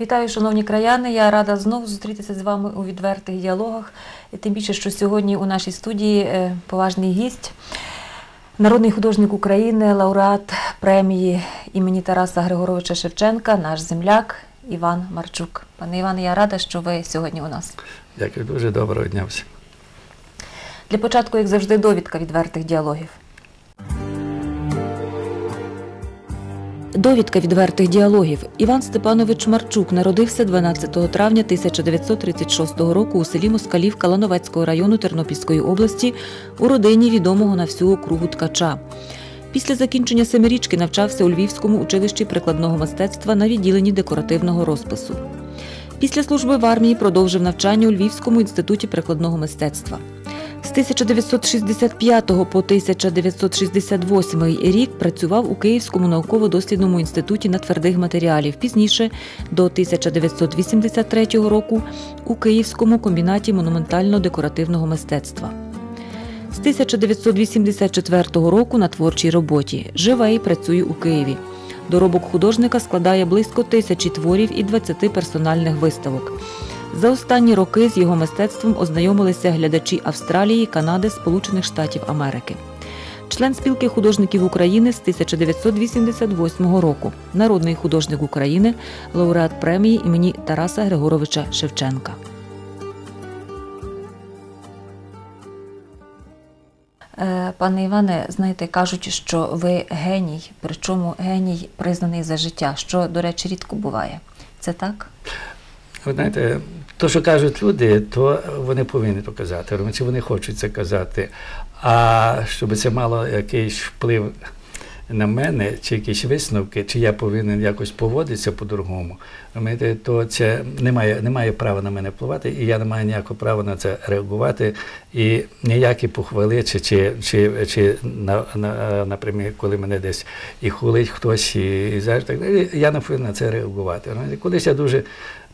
Вітаю, шановні краяни. Я рада знову зустрітися з вами у відвертих діалогах. І тим більше, що сьогодні у нашій студії е, поважний гість, народний художник України, лауреат премії імені Тараса Григоровича Шевченка, наш земляк Іван Марчук. Пане Іване, я рада, що ви сьогодні у нас. Дякую, дуже доброго дня всім. Для початку, як завжди, довідка відвертих діалогів. Довідка відвертих діалогів. Іван Степанович Марчук народився 12 травня 1936 року у селі Москалівка Лановецького району Тернопільської області у родині відомого на всю округу ткача. Після закінчення семирічки навчався у Львівському училищі прикладного мистецтва на відділенні декоративного розпису. Після служби в армії продовжив навчання у Львівському інституті прикладного мистецтва. З 1965 по 1968 рік працював у Київському науково-дослідному інституті нетвердих матеріалів. Пізніше, до 1983 року, у Київському комбінаті монументально-декоративного мистецтва. З 1984 року на творчій роботі. Живе і працює у Києві. Доробок художника складає близько тисячі творів і 20 персональних виставок. За останні роки з його мистецтвом ознайомилися глядачі Австралії, Канади, Сполучених Штатів Америки. Член спілки художників України з 1988 року, народний художник України, лауреат премії імені Тараса Григоровича Шевченка. Е, Пане Іване, знаєте, кажуть, що ви геній, причому геній признаний за життя, що, до речі, рідко буває. Це так? Ви знаєте, то, що кажуть люди, то вони повинні то казати, чи вони хочуть це казати. А щоб це мало якийсь вплив на мене, чи якісь висновки, чи я повинен якось поводитися по-другому, то це немає, немає права на мене впливати, і я не маю ніякого права на це реагувати. І ніякі похвали, чи, чи, чи, чи на, на, наприклад, коли мене десь і хулить хтось, і, і далі, я не повинен на це реагувати. Колись я дуже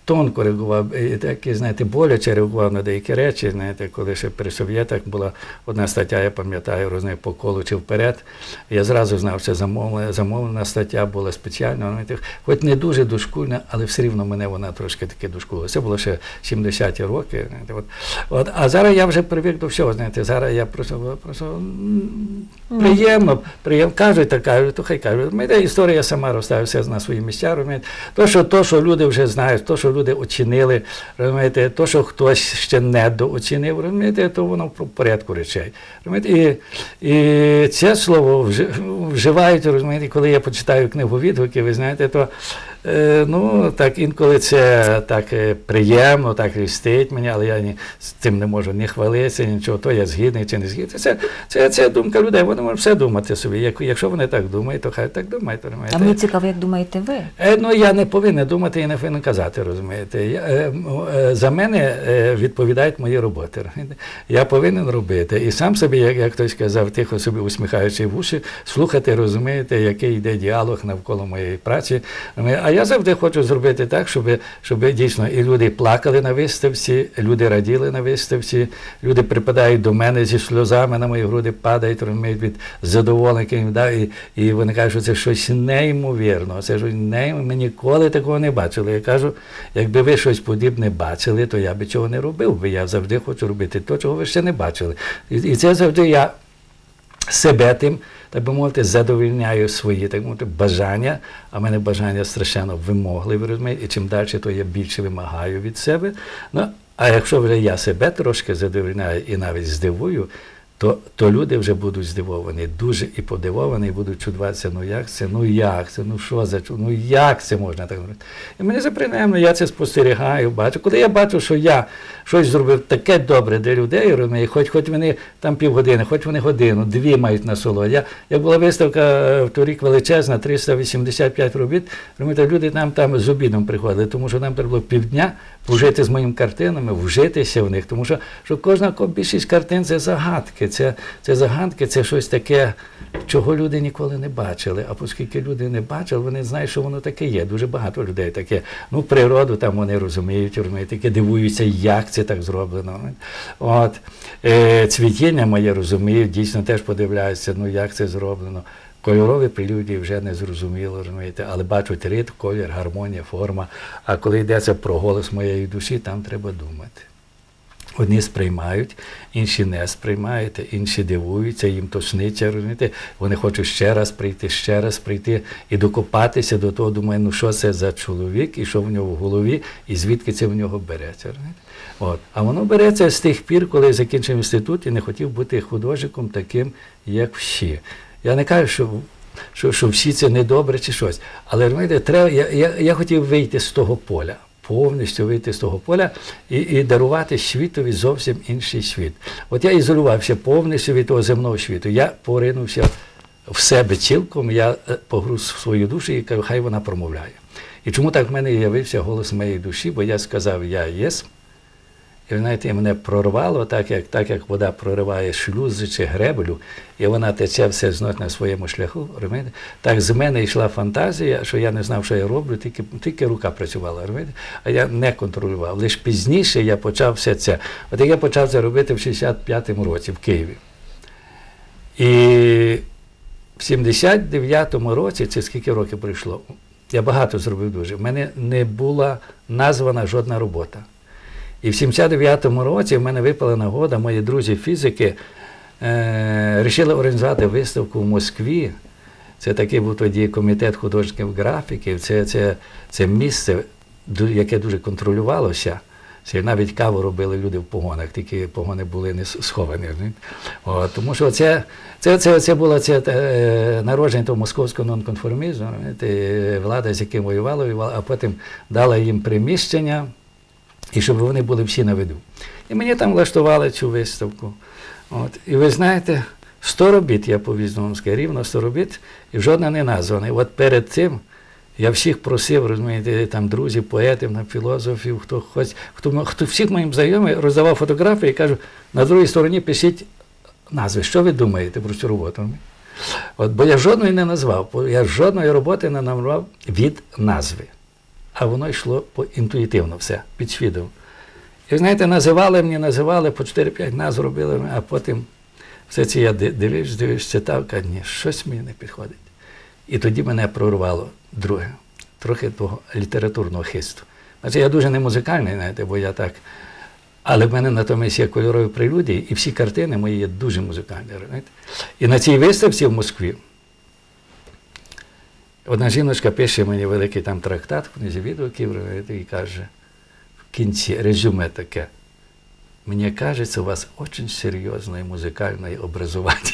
тонко реагував, і так, знаєте, боляче реагував на деякі речі. Знаєте, коли ще при совєтах була одна стаття, я пам'ятаю, розумію, по колу чи вперед. Я зразу знав, що замовлена, замовлена стаття була спеціально. Хоч не дуже дошкульна, але все рівно мене вона трошки таки дошкула. Це було ще 70-ті роки. Знаєте, от. От, а зараз я вже привик до всього. Знаєте, зараз я просто, просто приємно, приємно кажуть, так кажуть, то хай кажуть. Мене історія сама розставила все на свої місця. То, що, то, що люди вже знають, то, що люди оцінили, розумієте, то, що хтось ще не дооцінив, розумієте, то воно в порядку речей. Розумієте? І, і це слово вживають, розумієте, коли я почитаю книгу відгуки, ви знаєте, то ну, так інколи це так е, приємно, так лістить мені, але я ні, з цим не можу ні хвалитися, нічого, то я згідний чи не згідний. Це, це, це думка людей, вони можуть все думати собі. Як, якщо вони так думають, то хай так думають. розумієте. А мені цікаво, як думаєте ви? Е, Ну, я не повинен думати і не повинен казати, розумієте. Я, е, е, за мене е, відповідають мої роботи. розумієте. Я повинен робити. І сам собі, як, як хтось казав, тихо собі усміхаючи в уші, слухати, розумієте, який йде діалог навколо моєї праці. А я завжди хочу зробити так, щоб, щоб дійсно і люди плакали на виставці, люди раділи на виставці, люди припадають до мене зі сльозами на мої груди, падають, розуміють від задоволення. Да, і, і вони кажуть, що це щось неймовірно. Це ж не, ми ніколи такого не бачили. Я кажу, якби ви щось подібне бачили, то я би цього не робив. би. Я завжди хочу робити те, чого ви ще не бачили. І, і це завжди я себе тим, так би мовити, задовільняю свої так би мовити, бажання, а в мене бажання страшенно вимогливі, розумієте, і чим далі, то я більше вимагаю від себе. Ну, а якщо вже я себе трошки задовільняю і навіть здивую, то, то люди вже будуть здивовані, дуже і подивовані, і будуть чудуватися, ну як це, ну як це, ну що за ну як це можна так робити? І мені це приємно, я це спостерігаю, бачу. Коли я бачу, що я щось зробив таке добре для людей, розуміє, хоч, хоч вони там півгодини, хоч вони годину, дві мають насолоду. Я, як була виставка е, в торік величезна, 385 робіт, розумієте, люди нам там з обідом приходили, тому що нам треба було півдня вжити з моїми картинами, вжитися в них, тому що, що кожна ко- більшість картин це загадки, це, це загадки, це щось таке, чого люди ніколи не бачили. А оскільки люди не бачили, вони знають, що воно таке є. Дуже багато людей таке. Ну, природу там вони розуміють, розуміють, таке дивуються, як це так зроблено. От. Е, цвітіння моє розуміють, дійсно теж подивляються, ну як це зроблено. Кольорові прелюдії вже не зрозуміло, розумієте, але бачать ритм, колір, гармонія, форма. А коли йдеться про голос моєї душі, там треба думати. Одні сприймають, інші не сприймають, інші дивуються, їм то сниться, розумієте? Вони хочуть ще раз прийти, ще раз прийти і докопатися до того, думаю, ну що це за чоловік, і що в нього в голові, і звідки це в нього береться. розумієте? От. А воно береться з тих пір, коли я закінчив інститут і не хотів бути художником таким, як всі. Я не кажу, що, що, що всі це недобре чи щось. Але розумієте, треба, я, я, я хотів вийти з того поля повністю вийти з того поля і, і дарувати світові зовсім інший світ. От я ізолювався повністю від того земного світу. Я поринувся в себе цілком, я е, погруз в свою душу і кажу, хай вона промовляє. І чому так в мене явився голос моєї душі? Бо я сказав, я єс. І знаєте, мене прорвало, так як так як вода прориває шлюзи чи греблю, і вона тече все знов на своєму шляху. Так з мене йшла фантазія, що я не знав, що я роблю, тільки, тільки рука працювала, розумієте? а я не контролював. Лише пізніше я почав все це. От я почав це робити в 65-му році в Києві. І в 79-му році, це скільки років пройшло, я багато зробив дуже. В мене не була названа жодна робота. І в 79-му році в мене випала нагода, мої друзі фізики е, рішили організувати виставку в Москві. Це такий був тоді комітет художників графіків. Це, це, це місце, яке дуже контролювалося. Навіть каву робили люди в погонах, тільки погони були не сховані. От, тому що це, це, це, це було це, е, народження того московського нонконформізму, влада, з яким воювала, а потім дала їм приміщення і щоб вони були всі на виду. І мені там влаштували цю виставку. От. І ви знаєте, 100 робіт я повіз вам сказати, рівно 100 робіт, і жодна не названа. От перед цим я всіх просив, розумієте, там друзів, поетів, філософів, хто хоч, хто, хто всіх моїм знайомих роздавав фотографії і кажу, на другій стороні пишіть назви. Що ви думаєте про цю роботу? От, бо я жодної не назвав, я жодної роботи не назвав від назви а воно йшло інтуїтивно все, підсвідомо. І знаєте, називали мені, називали, по 4-5 назв робили, а потім все це я ди- дивився, дивився, читав, кажу, ні, щось мені не підходить. І тоді мене прорвало друге, трохи того літературного хисту. Значить, я дуже не музикальний, знаєте, бо я так. Але в мене натомість є кольорові прелюдії, і всі картини мої є дуже музикальні. Знаєте? І на цій виставці в Москві Одна жіночка пише мені великий там трактат в книзі відгуків і каже в кінці резюме таке. Мені кажеться, у вас дуже серйозне музикальне образування.